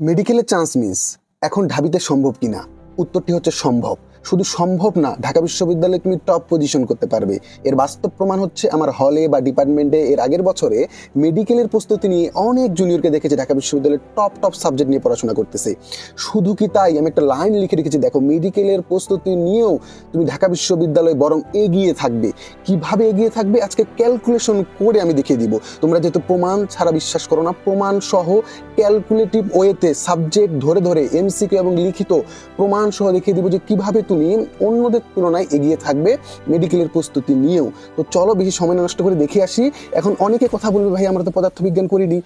মেডিকেলের chance miss এখন ঢাবিতে সম্ভব কিনা? উত্তরটি হচ্ছে সম্ভব। শুধু সম্ভব না, ঢাকা বিশ্ববিদ্যালয়ে তুমি টপ পজিশন করতে পারবে। এর বাস্তব প্রমাণ হচ্ছে আমার হলে বা ডিপার্টমেন্টে এর আগের বছরে মেডিকেলের প্রস্তুতি নিয়ে অনেক জুনিয়রকে দেখেছি ঢাকা বিশ্ববিদ্যালয়ের টপ টপ সাবজেক্ট নিয়ে পড়াশোনা করতেছে। শুধু কি তাই? আমি একটা লাইন লিখে রেখেছি, দেখো মেডিকেলের প্রস্তুতি নিয়েও তুমি ঢাকা বিশ্ববিদ্যালয় বরং এগিয়ে থাকবে। কীভাবে এগিয়ে থাকবে? আজকে ক্যালকুলেশন করে আমি দেখিয়ে দিব। তোমরা যেহেতু প্রমাণ ছাড়া বিশ্বাস করো না, প্রমাণ সহ ক্যালকুলেটিভ ওয়েতে সাবজেক্ট ধরে ধরে এমসিকিউ এবং লিখিত প্রমাণ সহ দেখিয়ে দিব যে কীভাবে তুমি অন্যদের তুলনায় এগিয়ে থাকবে মেডিকেলের প্রস্তুতি নিয়েও। তো চলো বেশি সময় নষ্ট করে দেখে আসি। এখন অনেকে কথা বলবে, ভাই, আমরা তো পদার্থবিজ্ঞান করিনি,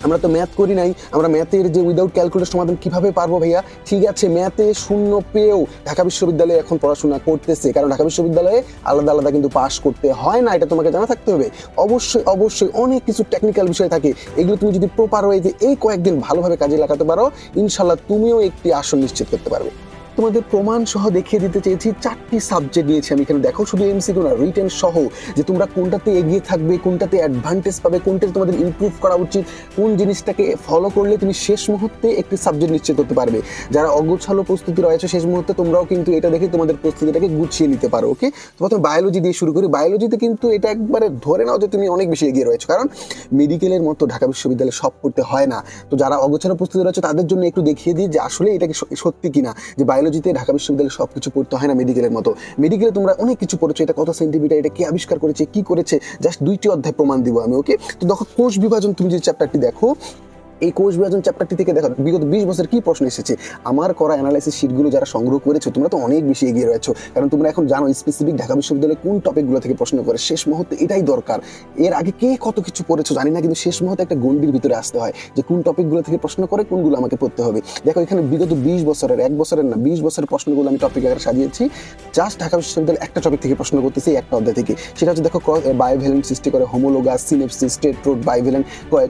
আমরা তো ম্যাথ করি নাই, আমরা ম্যাথের যে উইদাউট ক্যালকুলেটর সমাধান কীভাবে পারব ভাইয়া? ঠিক আছে ম্যাথে শূন্য পেয়েও ঢাকা বিশ্ববিদ্যালয়ে এখন পড়াশোনা করতেছে, কারণ ঢাকা বিশ্ববিদ্যালয়ে আলাদা আলাদা কিন্তু পাশ করতে হয় না, এটা তোমাকে জানা থাকতে হবে। অবশ্যই অবশ্যই অনেক কিছু টেকনিক্যাল বিষয় থাকে, এগুলো তুমি যদি প্রপার ওয়েতে এই কয়েকদিন ভালোভাবে কাজে লাগাতে পারো ইনশাল্লাহ তুমিও একটি আসন নিশ্চিত করতে পারবে। তোমাদের প্রমাণ সহ দেখিয়ে দিতে চেয়েছি, চারটি সাবজেক্ট নিয়েছি আমি এখানে। দেখো শুধু এমসিকিউ না রিটেন সহ, যে তোমরা কোনটাতে এগিয়ে থাকবে, কোনটাতে অ্যাডভান্টেজ পাবে, কোনটাতে তোমাদের ইমপ্রুভ করা উচিত, কোন জিনিসটাকে ফলো করলে তুমি শেষ মুহূর্তে একটি সাবজেক্ট নিশ্চিত করতে পারবে। যারা অগোছালো প্রস্তুতি রয়েছে শেষ মুহূর্তে, তোমরাও কিন্তু এটা দেখে তোমাদের প্রস্তুতিটাকে গুছিয়ে নিতে পারো ওকে তো প্রথমে বায়োলজি দিয়ে শুরু করি। বায়োলজিতে কিন্তু এটা একবারে ধরে নাও যে তুমি অনেক বেশি এগিয়ে রয়েছো, কারণ মেডিকেলের মতো ঢাকা বিশ্ববিদ্যালয়ে সব করতে হয় না। তো যারা অগোছালো প্রস্তুতি রয়েছে, তাদের জন্য একটু দেখিয়ে দিই যে আসলে এটা কি স- সত্যি কিনা, যে বায়োলজিতে ঢাকা বিশ্ববিদ্যালয়ে সব কিছু পড়তে হয় না মেডিকেলের মতো। মেডিকেলে তোমরা অনেক কিছু পড়েছো, এটা কত সেন্টিমিটার এটা কি আবিষ্কার করেছে, কি করেছে জাস্ট দুইটি অধ্যায় প্রমাণ দিব আমি ওকে তো দেখো, কোষ বিভাজন, তুমি যে চ্যাপ্টারটি দেখো এই কোষ বিভাজন চ্যাপ্টারটি থেকে দেখো, বিগত বিশ বছর কি প্রশ্ন এসেছে? আমার করা অ্যানালাইসিস শিটগুলো যারা সংগ্রহ করেছ, তোমরা তো অনেক বেশি এগিয়ে রয়েছো। কারণ তোমরা এখন জানো স্পেসিফিক ঢাকা বিশ্ববিদ্যালয়ে কোন টপিকগুলো থেকে প্রশ্ন করে, শেষ মুহূর্তে এটাই দরকার। এর আগে কে কত কিছু পড়েছো জানি না, কিন্তু শেষ মুহূর্তে একটা গন্ডির ভিতরে আসতে হয় যে কোন টপিকগুলো থেকে প্রশ্ন করে, কোনগুলো আমাকে পড়তে হবে। দেখো, এখানে বিগত বিশ বছরের, এক বছরের না, বিশ বছরের প্রশ্নগুলো আমি টপিক আকারে সাজিয়েছি। জাস্ট ঢাকা বিশ্ববিদ্যালয়ে একটা টপিক থেকে প্রশ্ন করতেছি একটা অধ্যায় থেকে। সেটা হচ্ছে দেখো বায়োভ্যালেন্ট সৃষ্টি করে হোমোলোগাস সিনেপসিস স্টেট্রোড বায়োভ্যালেন্ট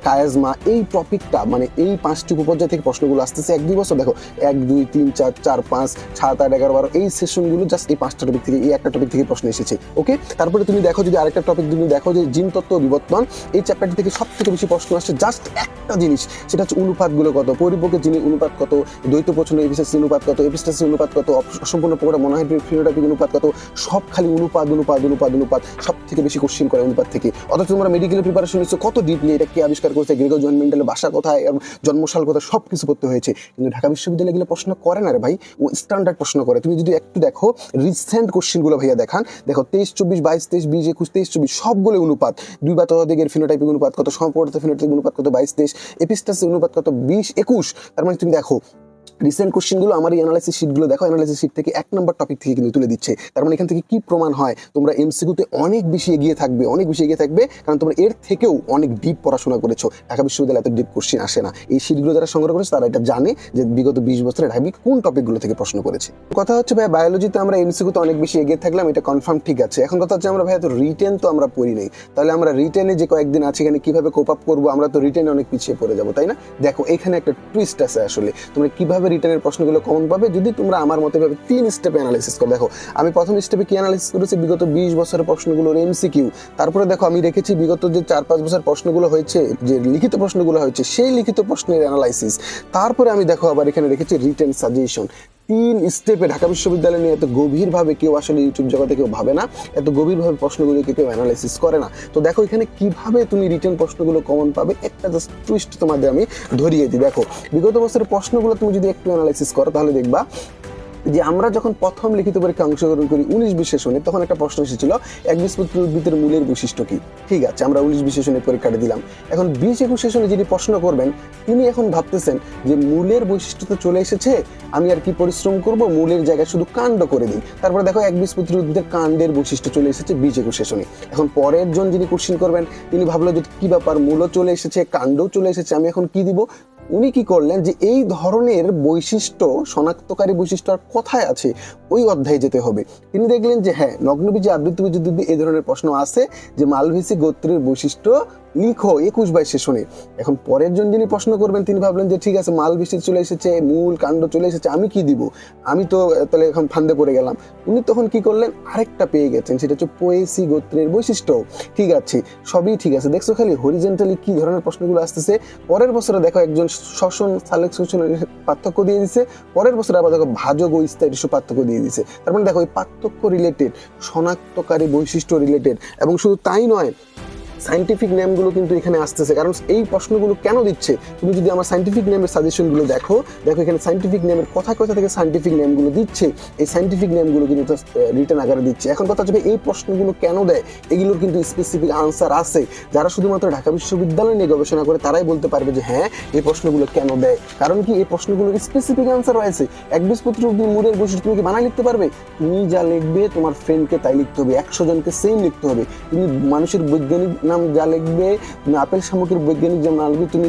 কায়াজমা এই টপিকটা মানে এই পাঁচটি উপপর্যায় থেকে প্রশ্নগুলো আসতেছে এক, দুই বছর। দেখো, এক, দুই, তিন, চার চার, পাঁচ, সাত, আট, এগারো, বারো, এই সেশনগুলো জাস্ট এই পাঁচটা টপিক থেকে, এই একটা টপিক থেকে প্রশ্ন এসেছে ওকে তারপরে তুমি দেখো যদি আরেকটা টপিক তুমি দেখো যে জিন তত্ত্ব বিবর্তন, এই চ্যাপ্টারটি থেকে সব থেকে বেশি প্রশ্ন আসছে জাস্ট একটা জিনিস, সেটা হচ্ছে অনুপাতগুলো কত পরিপক্কের জিনিস অনুপাত কত, দ্বৈত পছন্দ এপিসেস অনুপাত কত এপিস্টাসের অনুপাত কত অসম্পূর্ণ প্রোগ্রাম মনোহাইড্রিক ফিনোটাইপিক অনুপাত কত, সব খালি অনুপাত অনুপাত অনুপাত অনুপাত সব থেকে বেশি কোশ্চেন করে অনুপাত থেকে। অথচ তোমরা মেডিকেল প্রিপারেশন নিচ্ছ, কত ডিপলি এটা কে আবিষ্কার করেছে গ্রেগো মেন্টালের বাসা কোথায় জন্মশাল কোথায় সব কিছু পড়তে হয়েছে। কিন্তু ঢাকা বিশ্ববিদ্যালয়ে গেলে প্রশ্ন করে না রে ভাই, ও স্ট্যান্ডার্ড প্রশ্ন করে। তুমি যদি একটু দেখো রিসেন্ট কোশ্চেনগুলো ভাইয়া দেখান। দেখো, তেইশ, চব্বিশ, বাইশ, তেইশ, বিশ, একুশ, তেইশ, চব্বিশ সবগুলো অনুপাত। দুই বা তদিকের ফিনোটাইপিক অনুপাত কত সম্পর্ক ফিনোটাইপিক অনুপাত কত, বাইশ, তেইশ, এপিস্টাসের অনুপাত কত, বিশ, একুশ, তার মানে তুমি দেখো রিসেন্ট কোশ্চেনগুলো আমার এই অ্যানালাইসিস শিটগুলো দেখো অ্যানালাইসিস শিট থেকে এক নম্বর টপিক থেকে কিন্তু তুলে দিচ্ছে। তার মানে এখান থেকে কি প্রমাণ হয়? তোমরা এমসিকিউতে অনেক বেশি এগিয়ে থাকবে, অনেক বেশি এগিয়ে থাকবে, কারণ তোমরা এর থেকেও অনেক ডিপ পড়াশোনা করেছ। ঢাকা বিশ্ববিদ্যালয়ে এত ডিপ কোশ্চেন আসে না। এই শিটগুলো যারা সংগ্রহ করেছে, তারা এটা জানে যে বিগত বিশ বছরে ঢাবি কোন টপিকগুলো থেকে প্রশ্ন করেছে। কথা হচ্ছে ভাই বায়োলজিতে আমরা এমসিকিউতে অনেক বেশি এগিয়ে থাকলাম, এটা কনফার্ম ঠিক আছে। এখন কথা হচ্ছে, আমরা ভাই তো রিটেন তো আমরা পড়ি নাই। তাহলে আমরা রিটেনে যে কয়েকদিন আছে, এখানে কীভাবে কোপ আপ করব? আমরা তো রিটেনে অনেক পিছিয়ে পড়ে যাব, তাই না? দেখো, এখানে একটা টুইস্ট আছে আসলে। তোমরা কীভাবে রিটেনের প্রশ্নগুলো কমন পাবে? যদি তোমরা আমার মতে ভাবে তিন স্টেপে অ্যানালাইসিস করো। দেখো, আমি প্রথম স্টেপে কি অ্যানালাইসিস করেছি? বিগত বিশ বছরের প্রশ্নগুলোর এমসিকিউ তারপরে দেখো, আমি রেখেছি বিগত যে চার পাঁচ বছর প্রশ্নগুলো হয়েছে, যে লিখিত প্রশ্নগুলো হয়েছে, সেই লিখিত প্রশ্নের অ্যানালাইসিস তারপরে আমি দেখো আবার এখানে রেখেছি রিটার্ন সাজেশন তিন স্টেপে ঢাকা বিশ্ববিদ্যালয় নিয়ে এত গভীরভাবে কেউ আসলে ইউটিউব জগতে কেউ ভাবে না, এত গভীরভাবে প্রশ্নগুলোকে কেউ অ্যানালাইসিস করে না। তো দেখো এখানে কীভাবে তুমি রিটার্ন প্রশ্নগুলো কমন পাবে, একটা জাস্ট টুইস্ট তোমাদের আমি ধরিয়ে দিই। দেখো, বিগত বছরের প্রশ্নগুলো তুমি যদি একটু অ্যানালাইসিস করো, তাহলে দেখবা যে আমরা যখন প্রথম লিখিত পরীক্ষা অংশগ্রহণ করি উনিশ বিশেষণে, তখন একটা প্রশ্ন এসেছিল, এক বীজপত্রী উদ্ভিদের মূলের বৈশিষ্ট্য কি? ঠিক আছে, আমরা উনিশ বিশেষণে পরীক্ষাটা দিলাম। এখন বিশ একুশ সেশনে যিনি প্রশ্ন করবেন, তিনি এখন ভাবতেছেন যে মূলের বৈশিষ্ট্য তো চলে এসেছে, আমি আর কি পরিশ্রম করব? মূলের জায়গায় শুধু কাণ্ড করে দিই। তারপরে দেখো, এক বীজপত্রী উদ্ভিদের কাণ্ডের বৈশিষ্ট্য চলে এসেছে বিশ একুশ সেশনে এখন পরের জন যিনি কোশ্চিন করবেন, তিনি ভাবলো যে কি ব্যাপার, মূলও চলে এসেছে, কাণ্ডও চলে এসেছে, আমি এখন কি দিব? উনি কি করলেন যে এই ধরনের বৈশিষ্ট্য, শনাক্তকারী বৈশিষ্ট্য আর কোথায় আছে, ওই অধ্যায়ে যেতে হবে। তিনি দেখলেন যে হ্যাঁ নগ্নবীজে আবৃত্তি যদি এই ধরনের প্রশ্ন আছে যে মালভিসি গোত্রের বৈশিষ্ট্য, লিখো একুশ বাইশ সেশনে এখন পরের জন যিনি প্রশ্ন করবেন, তিনি ভাবলেন যে ঠিক আছে মাল বৃষ্টি চলে এসেছে, মূল কাণ্ড চলে এসেছে, আমি কি দিব? আমি তো তাহলে এখন ফান্দে পড়ে গেলাম। উনি তখন কি করলেন? আরেকটা পেয়ে গেছেন, সেটা হচ্ছে পোয়েসি গোত্রের বৈশিষ্ট্য। ঠিক আছে, সবই ঠিক আছে। দেখছ খালি হরিজেন্টালি কি ধরনের প্রশ্নগুলো আসতেছে? পরের বছরে দেখো একজন শ্বসন শোষণ পার্থক্য দিয়ে দিছে। পরের বছর আবার দেখো ভাজক ও স্থায়ী পার্থক্য দিয়ে দিছে। তার মানে দেখো এই পার্থক্য রিলেটেড শনাক্তকারী বৈশিষ্ট্য রিলেটেড এবং শুধু তাই নয় সাইন্টিফিক নেমগুলো কিন্তু এখানে আসতেছে। কারণ এই প্রশ্নগুলো কেন দিচ্ছে? তুমি যদি আমার সাইন্টিফিক নেমের সাজেশনগুলো দেখো দেখো এখানে সাইন্টিফিক নেমের কথা কথা থেকে সাইন্টিফিক নেমগুলো দিচ্ছে, এই সাইন্টিফিক নেমগুলো কিন্তু রিটার্ন আকারে দিচ্ছে। এখন কথা হচ্ছে এই প্রশ্নগুলো কেন দেয়? এগুলোর কিন্তু স্পেসিফিক আনসার আছে। যারা শুধুমাত্র ঢাকা বিশ্ববিদ্যালয় নিয়ে গবেষণা করে, তারাই বলতে পারবে যে হ্যাঁ এই প্রশ্নগুলো কেন দেয়? কারণ কি এই প্রশ্নগুলোর স্পেসিফিক আনসার রয়েছে। এক বীজপত্র মূলের বৈশিষ্ট্য তুমি কি বানায় লিখতে পারবে? তুমি যা লিখবে তোমার ফ্রেন্ডকে তাই লিখতে হবে। একশো জনকে সেম লিখতে হবে। তুমি মানুষের বৈজ্ঞানিক নাম যা লিখবে আপেল সামগ্রীর বৈজ্ঞানিক যেমন লিখবে তুমি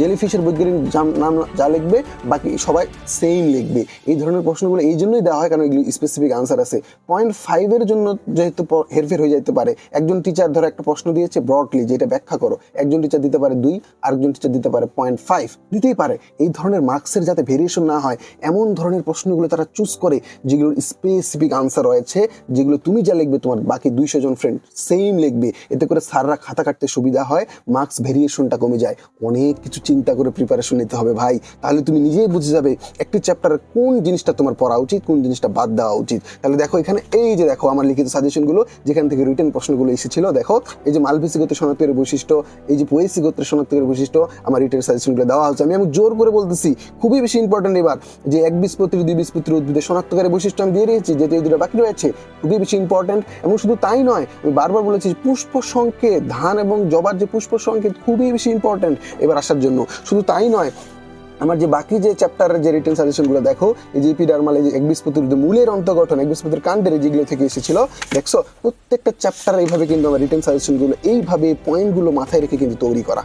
জেলিফিশের বৈজ্ঞানিক নাম যা লিখবে, বাকি সবাই সেম লিখবে। এই ধরনের প্রশ্নগুলো এই জন্যই দেওয়া হয়, কারণ এগুলো স্পেসিফিক আনসার আছে। পয়েন্ট ফাইভের জন্য যেহেতু হেরফের হয়ে যেতে পারে, একজন টিচার ধরো একটা প্রশ্ন দিয়েছে ব্রডলি যেটা ব্যাখ্যা করো। একজন টিচার দিতে পারে দুই, আরেকজন টিচার দিতে পারে পয়েন্ট ফাইভ দিতেই পারে। এই ধরনের মার্কসের যাতে ভেরিয়েশন না হয়, এমন ধরনের প্রশ্নগুলো তারা চুজ করে, যেগুলোর স্পেসিফিক আনসার রয়েছে, যেগুলো তুমি যা লিখবে তোমার বাকি দুইশো জন ফ্রেন্ড সেম লিখবে। এতে করে স্যাররা খাতা কাটতে সুবিধা হয় মার্কস ভেরিয়েশনটা কমে যায়। অনেক কিছু চিন্তা করে প্রিপারেশন নিতে হবে ভাই। তাহলে তুমি নিজেই বুঝে যাবে একটি চ্যাপ্টারের কোন জিনিসটা তোমার পড়া উচিত, কোন জিনিসটা বাদ দেওয়া উচিত। তাহলে দেখো এখানে এই যে দেখো আমার লিখিত সাজেশনগুলো যেখান থেকে রিটেন প্রশ্নগুলো এসেছিল, দেখো এই যে মালভিসি গোত্র শনাক্তের বৈশিষ্ট্য, এই যে পোয়েসি গোত্রের শনাক্তের বৈশিষ্ট্য, আমার রিটেন সাজেশনগুলো দেওয়া হচ্ছে আমি আমি জোর করে বলতেছি, খুবই বেশি ইম্পর্টেন্ট এবার, যে এক বীজপত্রী দুই বীজপত্রী উদ্ভিদের শনাক্তকারী বৈশিষ্ট্য আমি দিয়ে দিয়েছি যেহেতু এই দুটো বাকি রয়েছে, খুবই বেশি ইম্পর্টেন্ট এবং শুধু তাই নয়, আমি বারবার বলেছি পুষ্প সংকেত ধান এবং জবার যে পুষ্প সংকেত খুবই বেশি ইম্পর্টেন্ট এবার আসার জন্য। শুধু তাই নয়, আমার যে বাকি যে চ্যাপ্টারের যে রিটেন সাজেশনগুলো দেখো, এই যে এপিডার্মাল এই যে এক বিস্পতির মূলের অন্তর্গঠন, একবিসপতির কাণ্ডের যেগুলো থেকে এসেছিল, দেখছ? প্রত্যেকটা চ্যাপ্টার এইভাবে কিন্তু আমার রিটেন সাজেশনগুলো এইভাবে পয়েন্টগুলো মাথায় রেখে কিন্তু তৈরি করা।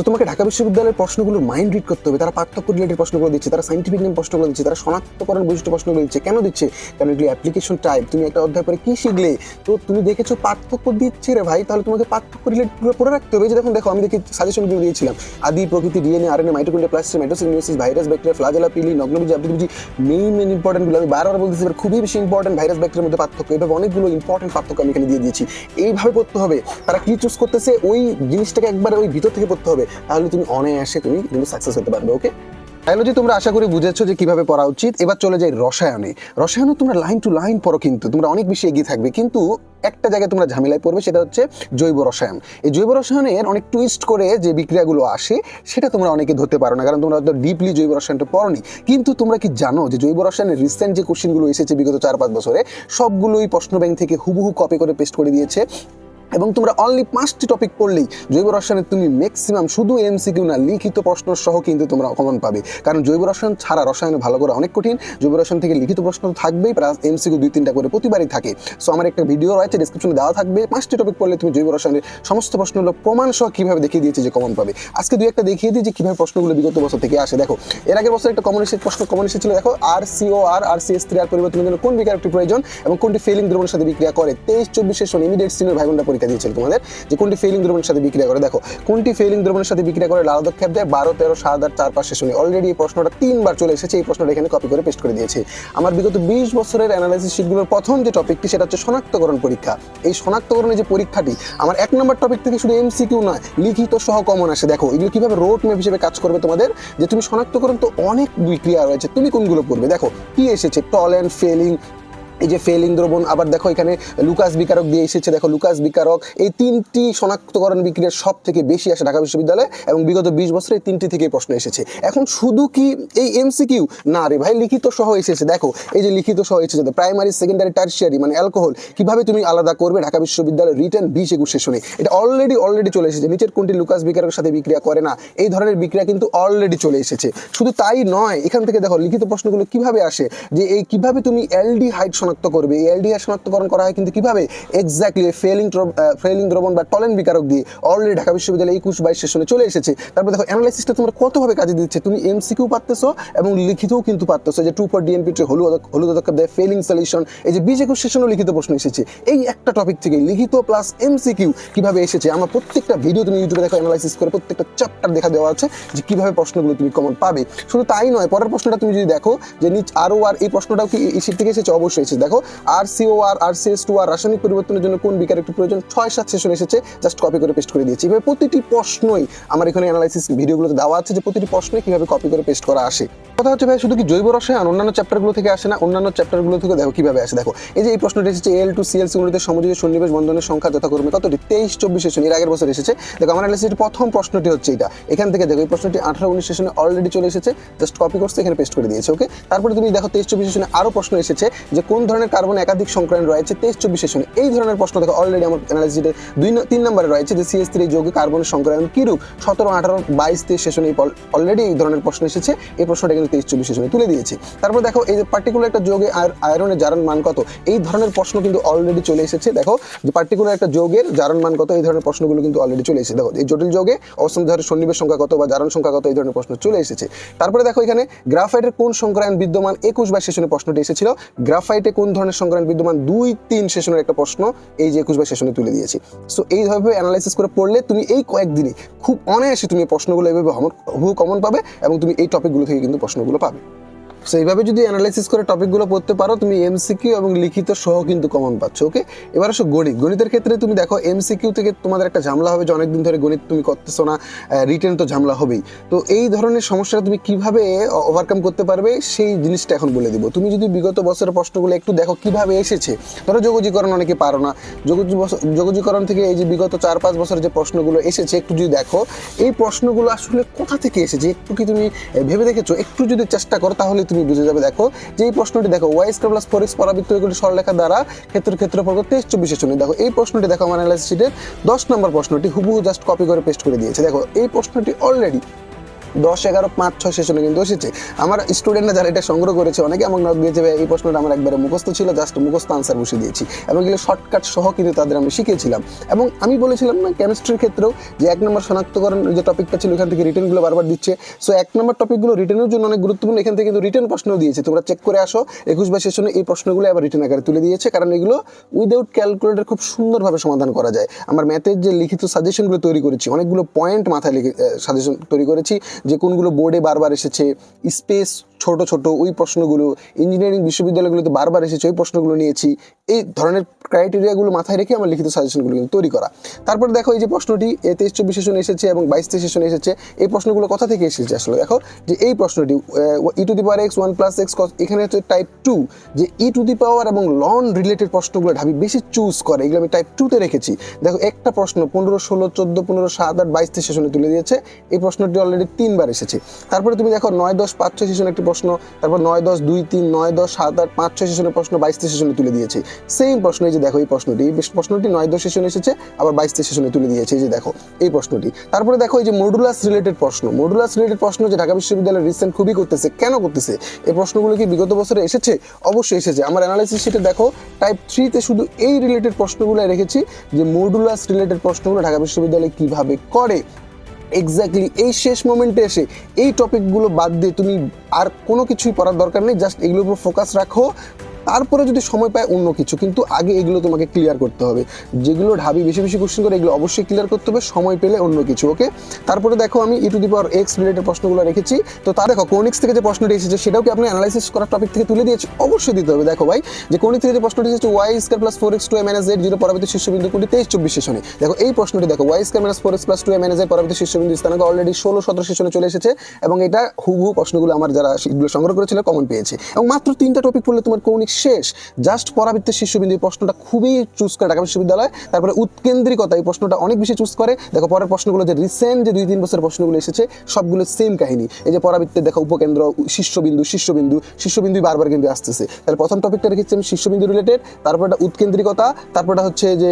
তো তোমাকে ঢাকা বিশ্ববিদ্যালয়ের প্রশ্নগুলোর মাইন্ড রিড করতে হবে। তারা পার্থক্য রিলেটেড প্রশ্নগুলো দিচ্ছে, তারা সাইন্টিফিক নেম প্রশ্নগুলো দিচ্ছে, তারা শনাক্তকরণ বৈশিষ্ট্য প্রশ্নগুলো দিচ্ছে। কেন দিচ্ছে? কারণ এগুলি অ্যাপ্লিকেশন টাইপ তুমি একটা অধ্যায় পরে কি শিখলে? তো তুমি দেখেছ পার্থক্য দিচ্ছে রে ভাই, তাহলে তোমাকে পার্থক্য রিলেটেড পড়ে রাখতে হবে। যে দেখুন, দেখো, আমি দেখি সাজেশনগুলো দিয়েছিলাম। আদি প্রকৃতি DNA RNA mitochondria plastic mitosis virus bacteria flagella pili নগ্নবীজি আবৃতবীজি মেইন মেইন ইম্পর্টেন্টগুলো আমি বারবার বলতেছি, এবার খুবই বেশি ইম্পর্টেন্ট ভাইরাস ব্যাকটেরিয়ার মধ্যে পার্থক্য। এভাবে অনেকগুলো ইম্পর্টেন্ট পার্থক্য আমি এখানে দিয়ে দিয়েছি। এইভাবে পড়তে হবে। তারা কি চুজ করতেছে? ওই জিনিসটাকে একবার ওই ভিতর থেকে পড়তে হবে। তাহলে তুমি অনায়াসে তুমি কিন্তু সাকসেস হতে পারবে ওকে বায়োলজি তোমরা আশা করি বুঝেছ যে কীভাবে পড়া উচিত। এবার চলে যাই রসায়নে। রসায়নে তোমরা লাইন টু লাইন পড়ো কিন্তু, তোমরা অনেক বেশি এগিয়ে থাকবে। কিন্তু একটা জায়গায় তোমরা ঝামেলায় পড়বে, সেটা হচ্ছে জৈব রসায়ন। এই জৈব রসায়নের অনেক টুইস্ট করে যে বিক্রিয়াগুলো আসে, সেটা তোমরা অনেকে ধরতে পারো না, কারণ তোমরা ডিপলি জৈব রসায়নটা পড়নি। কিন্তু তোমরা কি জানো যে জৈব রসায়নের রিসেন্ট যে কোশ্চেনগুলো এসেছে বিগত চার পাঁচ বছরে, সবগুলোই প্রশ্ন ব্যাংক থেকে হুবহু কপি করে পেস্ট করে দিয়েছে। এবং তোমরা অনলি পাঁচটি টপিক পড়লেই জৈব রসায়নে তুমি ম্যাক্সিমাম শুধু এমসিকিউ না লিখিত প্রশ্ন সহ কিন্তু তোমরা কমন পাবে। কারণ জৈব রসায়ন ছাড়া রসায়নে ভালো করা অনেক কঠিন। জৈব রসায়ন থেকে লিখিত প্রশ্ন থাকবেই, প্লাস এমসিকিউ দুই তিনটা করে প্রতিবারই থাকে। সো আমার একটা ভিডিও রয়েছে ডিসক্রিপশনে দেওয়া থাকবে। পাঁচটি টপিক পড়লে তুমি জৈব রসায়নের সমস্ত প্রশ্নগুলো প্রমাণ সহ কীভাবে দেখিয়ে দিয়েছে যে কমন পাবে। আজকে দুই একটা দেখিয়ে দিই যে কীভাবে প্রশ্নগুলো বিগত বছর থেকে আসে। দেখো, এর আগের বছর একটা কমন এসে প্রশ্ন কমন এসেছিল দেখো R CO R R C S three R পরিবর্তনের জন্য কোন বিকারকটি প্রয়োজন এবং কোনটি ফেলিং দ্রবণের সাথে বিক্রিয়া করে? তেইশ চব্বিশের সময় ইমিডিয়েট সিনিয়র ভাই বোনরা পরীক্ষা দিয়েছিল তোমাদের, যে কোনটি ফেলিং দ্রবণের সাথে বিক্রিয়া করে। দেখো, কোনটি ফেলিং দ্রবণের সাথে বিক্রিয়া করে লাল দক্ষেপ দেয়? বারো, তেরো, সাত, আট, চার, পাঁচ শেষে অলরেডি এই প্রশ্নটা তিনবার চলে এসেছে, এই প্রশ্নটা এখানে কপি করে পেস্ট করে দিয়েছে। আমার বিগত বিশ বছরের অ্যানালাইসিস শিটগুলোর প্রথম যে টপিকটি সেটা হচ্ছে শনাক্তকরণ পরীক্ষা। এই শনাক্তকরণের যে পরীক্ষাটি, আমার এক নম্বর টপিক থেকে শুধু এমসিকিউ নয়, লিখিত সহ কমন আসে। দেখো, এগুলো কীভাবে রোড ম্যাপ হিসেবে কাজ করবে তোমাদের? যে তুমি শনাক্তকরণ তো অনেক বিক্রিয়া রয়েছে, তুমি কোনগুলো পড়বে দেখো, কি এসেছে? টলেন্ট ফেলিং এই যে ফেলিং দ্রবণ, আবার দেখো এখানে লুকাস বিকারক দিয়ে এসেছে। দেখো লুকাস বিকারক, এই তিনটি শনাক্তকরণ বিক্রিয়ার সব থেকে বেশি আসে ঢাকা বিশ্ববিদ্যালয়ে এবং বিগত বিশ বছরে এই তিনটি থেকে প্রশ্ন এসেছে। এখন শুধু কি এই এমসিকিউ? না রে ভাই, লিখিত সহ এসেছে। দেখো, এই যে লিখিত সহ এসেছে প্রাইমারি সেকেন্ডারি টার্সিয়ারি মানে অ্যালকোহল কীভাবে তুমি আলাদা করবে ঢাকা বিশ্ববিদ্যালয়ের রিটার্ন বিশ একুশ সেশনে এটা অলরেডি অলরেডি চলে এসেছে। নিচের কোনটি লুকাস বিকারকের সাথে বিক্রিয়া করে না? এই ধরনের বিক্রিয়া কিন্তু অলরেডি চলে এসেছে। শুধু তাই নয়, এখান থেকে দেখো লিখিত প্রশ্নগুলো কীভাবে আসে? যে এই কীভাবে তুমি এলডি হাইট শনাক্ত করবে। এই এলডি হাইট শনাক্তকরণ করা হয় কিন্তু কীভাবে? এক্স্যাক্টলি ফেলিং ফেলিং দ্রবণ বা টলেন বিকারক দিয়ে। অলরেডি ঢাকা বিশ্ববিদ্যালয়ে একুশ বাইশ সেশনে চলে এসেছে। তারপর দেখো অ্যানালাইসিসটা তোমার কতভাবে কাজে দিচ্ছে? তুমি এমসিকিউ পারতেছো এবং লিখিতও কিন্তু পারতেছো যে টু ফর ডিএনপি ট্রি হলুদ হলুদ পদক্ষেপ দেয় ফেলিং সলিউশন এই যে বিশ একুশ সেশনও লিখিত প্রশ্ন এসেছে। এই একটা টপিক থেকে লিখিত প্লাস এমসিকিউ কীভাবে এসেছে? আমার প্রত্যেকটা ভিডিও তুমি ইউটিউবে দেখো অ্যানালাইসিস করে প্রত্যেকটা চ্যাপ্টার দেখা দেওয়া আছে যে কীভাবে প্রশ্নগুলো তুমি কমন পাবে। শুধু তাই নয়, পরের প্রশ্নটা তুমি যদি দেখো যে নিচ আরও আর এই প্রশ্নটাও কি শীট থেকে এসেছে? অবশ্যই এসেছে। দেখো R CO R R CS two R রাসায়নিক পরিবর্তনের জন্য কোন বিকার একটু প্রয়োজন? ছয় সাত সেশন এসেছে জাস্ট কপি করে পেস্ট করে দিয়েছি। এভাবে প্রতিটি প্রশ্নই আমার এখানে অ্যানালাইসিস ভিডিওগুলোতে দেওয়া আছে যে প্রতিটি প্রশ্নই কীভাবে কপি করে পেস্ট করা আসে। কথা হচ্ছে ভাই, শুধু কি জৈব রসায়ন অন্যান্য চ্যাপ্টারগুলো থেকে আসে না? অন্যান্য চ্যাপ্টারগুলো থেকে দেখো কীভাবে আসে। দেখো, এই যে এই প্রশ্নটা এসেছে এল টু সিএল সিগুলিতে সমযোজী সন্নিবেশ বন্ধনের সংখ্যা, যথাক্রমে কতটি? তেইশ, চব্বিশ সেশন, এর আগের বছর এসেছে। দেখো, আমার অ্যানালিসিসের প্রথম প্রশ্নটি হচ্ছে এটা। এখান থেকে দেখো, এই প্রশ্নটি আঠারো, উনিশ সেশনে অলরেডি চলে এসেছে। জাস্ট কপি করছে, এখানে পেস্ট করে দিয়েছে ওকে তারপরে তুমি দেখো, তেইশ, চব্বিশ সেশনে আরও প্রশ্ন এসেছে যে কোন ধরনের কার্বন একাধিক সংক্রান্ত রয়েছে তেইশ চব্বিশ সেশনে। এই ধরনের প্রশ্ন দেখো অলরেডি আমার অ্যানালিসিসে দুই তিন নম্বরে রয়েছে যে সিএস থ্রি যৌগে কার্বনের সংক্রায়ন কিরূপ? সতেরো, আঠারো, বাইশ, তেইশ সেশনে অলরেডি এই ধরনের প্রশ্ন এসেছে। এই প্রশ্নটা কিন্তু তেইশ চব্বিশ সেশনে তুলে দিয়েছে। তারপর দেখো, এই যে পার্টিকুলার একটা যোগে আর আয়রনের জারণ মান কত? এই ধরনের প্রশ্ন কিন্তু অলরেডি চলে এসেছে। দেখো, যে পার্টিকুলার একটা যোগের জারণ মান কত? এই ধরনের প্রশ্নগুলো কিন্তু অলরেডি চলে এসেছে। দেখো, এই জটিল যোগে অবস্থান ধরে সন্নিবেশ সংখ্যা কত বা জারণ সংখ্যা কত? এই ধরনের প্রশ্ন চলে এসেছে। তারপরে দেখো এখানে গ্রাফাইটের কোন সংক্রায়ন বিদ্যমান? একুশ বাইশ সেশনে প্রশ্নটি এসেছিল। গ্রাফাইটে কোন ধরনের সংক্রান্ত বিদ্যমান? দুই, তিন সেশনের একটা প্রশ্ন এই যে একুশ বাইশ সেশনে তুলে দিয়েছি। সো এইভাবে অ্যানালাইসিস করে পড়লে তুমি এই কয়েকদিনই খুব অনায়াসে তুমি প্রশ্নগুলো এইভাবে হু কমন পাবে এবং তুমি এই টপিকগুলো থেকে কিন্তু প্রশ্নগুলো পাবে। সো এইভাবে যদি অ্যানালাইসিস করে টপিকগুলো পড়তে পারো, তুমি এমসিকিউ এবং লিখিত সহ কিন্তু কমন পাচ্ছ ওকে এবার আসো গণিত। গণিতের ক্ষেত্রে তুমি দেখো এমসিকিউ থেকে তোমাদের একটা ঝামেলা হবে যে অনেকদিন ধরে গণিত তুমি করতেছো না রিটেন তো ঝামেলা হবেই। তো এই ধরনের সমস্যাটা তুমি কীভাবে ওভারকাম করতে পারবে, সেই জিনিসটা এখন বলে দিব। তুমি যদি বিগত বছরের প্রশ্নগুলো একটু দেখো, কীভাবে এসেছে? ধরো যোগজীকরণ অনেকে পারো না। যোগজী যোগজীকরণ থেকে এই যে বিগত চার পাঁচ বছরের যে প্রশ্নগুলো এসেছে, একটু যদি দেখো, এই প্রশ্নগুলো আসলে কোথা থেকে এসেছে? একটু কি তুমি ভেবে দেখেছ? একটু যদি চেষ্টা করো, তাহলে তুমি বুঝে যাবে। দেখো যে এই প্রশ্নটি দেখো Y square plus four X পরাবৃত্ত এগুলি সরলেখা দ্বারা ক্ষেত্র ক্ষেত্রফল তেইশ চব্বিশে শুনি দেখো, এই প্রশ্নটি দেখো আমার অ্যানালাইসিস শিটের দশ নম্বর প্রশ্নটি হুবহু জাস্ট কপি করে পেস্ট করে দিয়েছে। দেখো, এই প্রশ্নটি অলরেডি দশ, এগারো, পাঁচ, ছয় সেশনে কিন্তু এসেছে। আমার স্টুডেন্টরা যারা এটা সংগ্রহ করেছে, অনেকে আমাকে নোট দিয়েছে এই প্রশ্নটা আমার একবারে মুখস্থ ছিল জাস্ট মুখস্থ আনসার বসে দিয়েছি। এবং এগুলো শর্টকাট সহ কিন্তু তাদের আমি শিখিয়েছিলাম। এবং আমি বলেছিলাম না কেমিস্ট্রির ক্ষেত্রেও যে এক নম্বর শনাক্তকরণ যে টপিকটা ছিল এখান থেকে রিটেনগুলো বারবার দিচ্ছে। সো এক নম্বর টপিকগুলো রিটেনের জন্য অনেক গুরুত্বপূর্ণ, এখান থেকে কিন্তু রিটার্ন প্রশ্নও দিয়েছে। তোমরা চেক করে আসো একুশ বা সেশনে এই প্রশ্নগুলো আবার রিটেন আকারে তুলে দিয়েছে, কারণ এগুলো উইদাউট ক্যালকুলেটর খুব সুন্দরভাবে সমাধান করা যায়। আমার ম্যাথের যে লিখিত সাজেশনগুলো তৈরি করেছি, অনেকগুলো পয়েন্ট মাথায় লিখে সাজেশন তৈরি করেছি। যে কোনগুলো বোর্ডে বারবার এসেছে স্পেস ছোট ছোট, ওই প্রশ্নগুলো ইঞ্জিনিয়ারিং বিশ্ববিদ্যালয়গুলোতে বারবার এসেছে, ওই প্রশ্নগুলো নিয়েছি, এই ধরনের ক্রাইটেরিয়াগুলো মাথায় রেখে আমার লিখিত সাজেশনগুলো কিন্তু তৈরি করা। তারপর দেখো এই যে প্রশ্নটি, এ তেইশ চব্বিশ সেশনে এসেছে এবং বাইশ তেইশ সেশনে এসেছে, এই প্রশ্নগুলো কোথা থেকে এসেছে আসলে? দেখো যে এই প্রশ্নটি E to the power X one plus X এখানে হচ্ছে টাইপ টু যে ই টু দি পাওয়ার এবং লন রিলেটেড প্রশ্নগুলো ঢাবি বেশি চুজ করে, এগুলো আমি টাইপ টুতে রেখেছি। দেখো একটা প্রশ্ন পনেরো, ষোলো, চোদ্দ, পনেরো, সাত, আট, বাইশ, তেইশ সেশনে তুলে দিয়েছে, এই প্রশ্নটি অলরেডি তিনবার এসেছে। তারপরে তুমি দেখো নয়, দশ, পাঁচ, ছয় সেশনে একটি প্রশ্ন, তারপর নয়, দশ, দুই, তিন, নয়, দশ, সাত, আট, পাঁচ, ছয় সেশনের প্রশ্ন, বাইশ, তেইশ সেশনে তুলে দিয়েছে। সেম প্রশ্ন এই যে দেখো এই প্রশ্নটি। এই প্রশ্নটি নয় দশ সেশনে এসেছে, আবার বাইশ সেশনে তুলে দিয়েছে, এই যে দেখো, এই প্রশ্নটি। তারপরে দেখো এই যে মডুলাস রিলেটেড প্রশ্ন। মডুলাস রিলেটেড প্রশ্ন যে ঢাকা বিশ্ববিদ্যালয় রিসেন্ট খুবই করতেছে, কেন করতেছে? এই প্রশ্নগুলো কি বিগত বছরে এসেছে? অবশ্যই এসেছে। আমার অ্যানালাইসিস সেটা দেখো টাইপ থ্রিতে শুধু এই রিলেটেড প্রশ্নগুলো রেখেছি, যে মডুলাস রিলেটেড প্রশ্নগুলো ঢাকা বিশ্ববিদ্যালয় কীভাবে করে। এক্স্যাক্টলি এই শেষ মোমেন্টে এসে এই টপিকগুলো বাদ দিয়ে তুমি আর কোনো কিছুই পড়ার দরকার নেই জাস্ট এগুলোর উপর ফোকাস রাখো। তারপরে যদি সময় পায় অন্য কিছু, কিন্তু আগে এগুলো তোমাকে ক্লিয়ার করতে হবে। যেগুলো ঢাবি, বেশি বেশি কোশ্চেন করে এগুলো অবশ্যই ক্লিয়ার করতে হবে, সময় পেলে অন্য কিছু ওকে তারপরে দেখো আমি E to the power X related প্রশ্নগুলো রেখেছি। তো তা দেখো, কোনিক্স থেকে যে প্রশ্নটি এসেছে, সেটাও কি আপনি অ্যানালাইসিস করার টপিক থেকে তুলে দিয়েছে? অবশ্যই দিতে হবে। দেখো ভাই, যে কোনিক থেকে যে প্রশ্নটি এসেছে Y square plus four X two M N S Z zero পরবর্তী শীর্ষবিন্দু কোনটি? তেইশ চব্বিশ সেশনে। দেখো, এই প্রশ্নটি দেখো Y square minus four X plus two M N S এর পরবর্তী শীর্ষবিন্দু স্থানাঙ্ক অলরেডি ষোলো সতেরো সেশনে চলে এসেছে এবং এটা হুবহু প্রশ্নগুলো আমার যারা সেগুলো সংগ্রহ করেছিল কমন পেয়েছে। এবং মাত্র তিনটা টপিক পড়লে তোমার কৌণিক শেষ। জাস্ট পরাবৃত্তের শীর্ষবিন্দু এই প্রশ্নটা খুবই চুজ করে ঢাকা বিশ্ববিদ্যালয়, তারপরে উৎকেন্দ্রিকতা এই প্রশ্নটা অনেক বেশি চুজ করে। দেখো, পরের প্রশ্নগুলো যে রিসেন্ট যে দুই তিন বছরের প্রশ্নগুলো এসেছে, সবগুলো সেম কাহিনী। এই যে পরাবৃত্তের দেখো উপকেন্দ্র শীর্ষবিন্দু শীর্ষবিন্দু শীর্ষবিন্দু বারবার কিন্তু আসতেছে। তাহলে প্রথম টপিকটা রেখেছি আমি শীর্ষবিন্দু রিলেটেড তারপরটা উৎকেন্দ্রিকতা তারপরটা হচ্ছে যে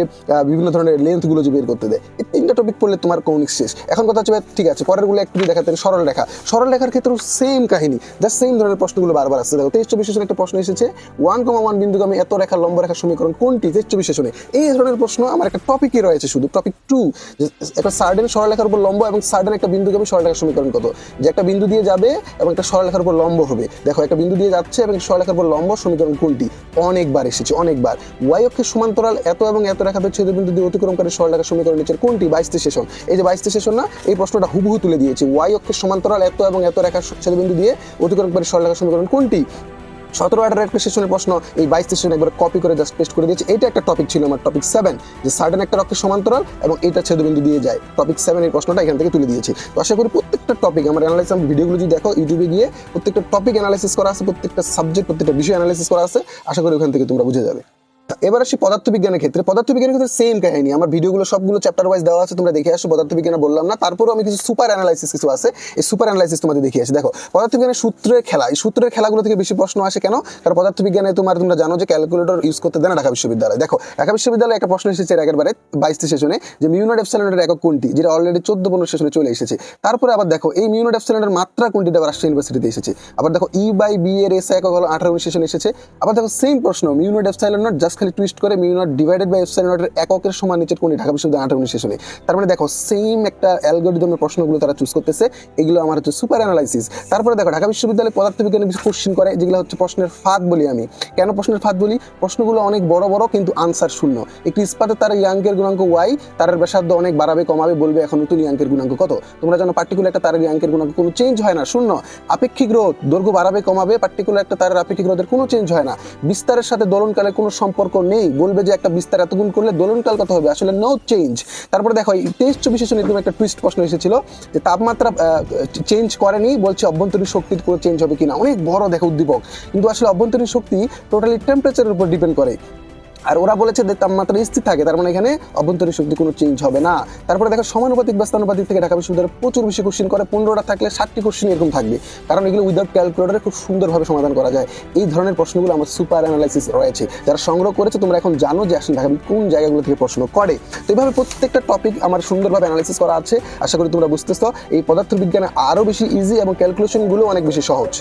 বিভিন্ন ধরনের লেন্থগুলো যে বের করতে দেয়। এই তিনটা টপিক পড়লে তোমার কৌণিক শেষ। এখন কথা হচ্ছে, ঠিক আছে, পরেরগুলো একটু দেখাতে সরল রেখা। সরল রেখার ক্ষেত্রেও সেম কাহিনী জাস্ট সেম ধরনের প্রশ্নগুলো বারবার আসছে। দেখো, তেইশ চব্বিশ একটা প্রশ্ন এসেছে ওয়ান কমা ওয়ান বিন্দুগামী এত রেখা লম্ব রেখা সমীকরণ কোনটি? চব্বিশ সেশনে এই ধরনের প্রশ্ন আমার একটা টপিকই রয়েছে শুধু টপিক টু একটা সার্ডেন সরলরেখার উপর লম্ব এবং সার্ডেন একটা বিন্দুগামী সরলরেখার সমীকরণ কত যে একটা বিন্দু দিয়ে যাবে এবং একটা সরলরেখার উপর লম্ব হবে। দেখো, একটা বিন্দু দিয়ে যাচ্ছে এবং সরলরেখার উপর লম্ব সমীকরণ কোনটি? অনেকবার এসেছে, অনেকবার। ওয়াই অক্ষের সমান্তরাল এত এবং এত রেখাতে ছেদ বিন্দু দিয়ে অতিক্রমকারী সরলরেখার সমীকরণ নিচের কোনটি? বাইশটি সেশন এই যে বাইশটি সেশন না, এই প্রশ্নটা হুবহু তুলে দিয়েছে। ওয়াই অক্ষের সমান্তরাল এত এবং এত রেখা ছেদ বিন্দু দিয়ে অতিক্রমকারী সরলরেখার সমীকরণ কোনটি? সতেরো আঠারো একটা সেশনের প্রশ্ন, এই বাইশ সেশন একবার কপি করে জাস্ট পেস্ট করে দিয়েছি। এটা একটা টপিক ছিল আমার টপিক সেভেন যে সার্টেন একটা রক্তের সমান্তরাল এবং এটা ছেদবিন্দু দিয়ে যায়। টপিক সেভেন এর প্রশ্নটা এখান থেকে তুলে দিয়েছি। তো আশা করি প্রত্যেকটা টপিক আমার অ্যানালাইসিস আমার ভিডিওগুলো যদি দেখো ইউটিউবে গিয়ে প্রত্যেকটা টপিক অ্যানালাইসিস করা আছে, প্রত্যেকটা সাবজেক্ট প্রত্যেকটা বিষয় অ্যানালাইসিস করা আছে, আশা করি ওখান থেকে তোমরা বুঝে যাবে। এবার আসি পদার্থবিজ্ঞানের ক্ষেত্রে। পদার্থবিজ্ঞানের ক্ষেত্রে সেম কাহিনী। আমার ভিডিওগুলো সবগুলো চ্যাপ্টার ওয়াইজ দেওয়া আছে, তোমরা দেখে আসো। পদার্থবিজ্ঞানে বললাম না। তারপরেও আমি কিছু সুপার অ্যানালাইসিস কিছু আছে। এই সুপার অ্যানালাইসিস তোমাদের দেখিয়ে আসি। দেখো, পদার্থবিজ্ঞানের সূত্রের খেলা। এই সূত্রের খেলাগুলো থেকে বেশি প্রশ্ন আসে কেন? কারণ পদার্থবিজ্ঞানে তোমার, তোমরা জানো যে ক্যালকুলেটর ইউজ করতে দেয় না ঢাকা বিশ্ববিদ্যালয়। দেখো, ঢাকা বিশ্ববিদ্যালয়ে একটা প্রশ্ন এসেছে এর আগের বারে বাইশটি সেশনে, যে মিউনোট এফসাইলেন্টের একক কোনটি? যেটা অলরেডি চোদ্দ পনেরো সেশনে চলে এসেছে। তারপরে আবার দেখো, এই মিউনোট এফসাইলেন্টের মাত্রা কোনটি আবার রাষ্ট্রীয় ইউনিভার্সিটিতে এসেছে? আবার দেখো ই বাই বি এর এস একক হলো আঠারো সেশনে এসেছে। আবার দেখো সেম প্রশ্ন মিউনোট এফসাইলেন্ট জাস্ট খালি টুইস্ট করে মিউনোট ডিভাইডেড বাই এফসাইলেন্টের এককের সমান নিচের কোনটি ঢাকা বিশ্ববিদ্যালয় আঠারো উনিশ সেশনে তার মানে দেখো সেম একটা অ্যালগোরিদমের প্রশ্নগুলো তারা চুজ করতেছে। এগুলো আমার হচ্ছে সুপার অ্যানালাইসিস তারপরে দেখো, ঢাকা বিশ্ববিদ্যালয়ে পদার্থবিজ্ঞানে কিছু কোশ্চিন করে, যেগুলো হচ্ছে প্রশ্নের ফাঁদ বলি আমি। কেন প্রশ্নের ফাঁদ বলি? প্রশ্নগুলো অনেক বড় বড়, কিন্তু আনসার শূন্য। একটি ইস্পাতে তার ইয়াঙ্কের গুণাঙ্ক ওয়াই তারের ব্যাসার্ধ অনেক বাড়াবে, কমাবে, বলবে এখন নতুন ইয়াঙ্কের গুণাঙ্ক কত? তোমরা জানো পার্টিকুলার একটা তারের ইয়াঙ্কের গুণাঙ্ক কোনো চেঞ্জ হয় না, শূন্য। আপেক্ষিক রোধ, দৈর্ঘ্য বাড়াবে, কমাবে পার্টিকুলার একটা তারের আপেক্ষিক রোধের কোনো চেঞ্জ হয় না। বিস্তারের সাথে দোলনকালের কোনো সম্পর্ক নেই, বলবে যে একটা বিস্তার এত গুণ করলে দোলনকাল কথা হবে? আসলে নো চেঞ্জ তারপরে দেখো, এই তেইশ চব্বিশ সেশনে এরকম একটা টুইস্ট প্রশ্ন এসেছিল, যে তাপমাত্রা চেঞ্জ করেনি, বলছে অভ্যন্তরীণ শক্তির কোনো চেঞ্জ হবে কিনা। অনেক বড় দেখো উদ্দীপক। কিন্তু আসলে অভ্যন্তরীণ শক্তি টোটালি টেম্পারেচারের উপর ডিপেন্ড করে। আর ওরা বলেছে যে তাপমাত্রা স্থির থাকে, তার মানে এখানে অভ্যন্তরীণ শক্তি কোনো চেঞ্জ হবে না। তারপরে দেখো সমানুপাতিক ব্যস্তানুপাতিক থেকে ঢাকা বিশ্ববিদ্যালয়ে প্রচুর বেশি কোশ্চিন করে, পনেরোটা থাকলে ষাটটি কোশ্চিন এরকম থাকবে। কারণ এগুলো উইদাউট ক্যালকুলেটারে খুব সুন্দরভাবে সমাধান করা যায়। এই ধরনের প্রশ্নগুলো আমার সুপার অ্যানালাইসিস রয়েছে। যারা সংগ্রহ করেছে, তোমরা এখন জানো যে আসলে ঢাকা কোন জায়গাগুলো থেকে প্রশ্ন করে। তো এইভাবে প্রত্যেকটা টপিক আমার সুন্দরভাবে অ্যানালাইসিস করা আছে। আশা করি তোমরা বুঝতেছো, এই পদার্থবিজ্ঞানে আরও বেশি ইজি এবং ক্যালকুলেশনগুলো অনেক বেশি সহজ।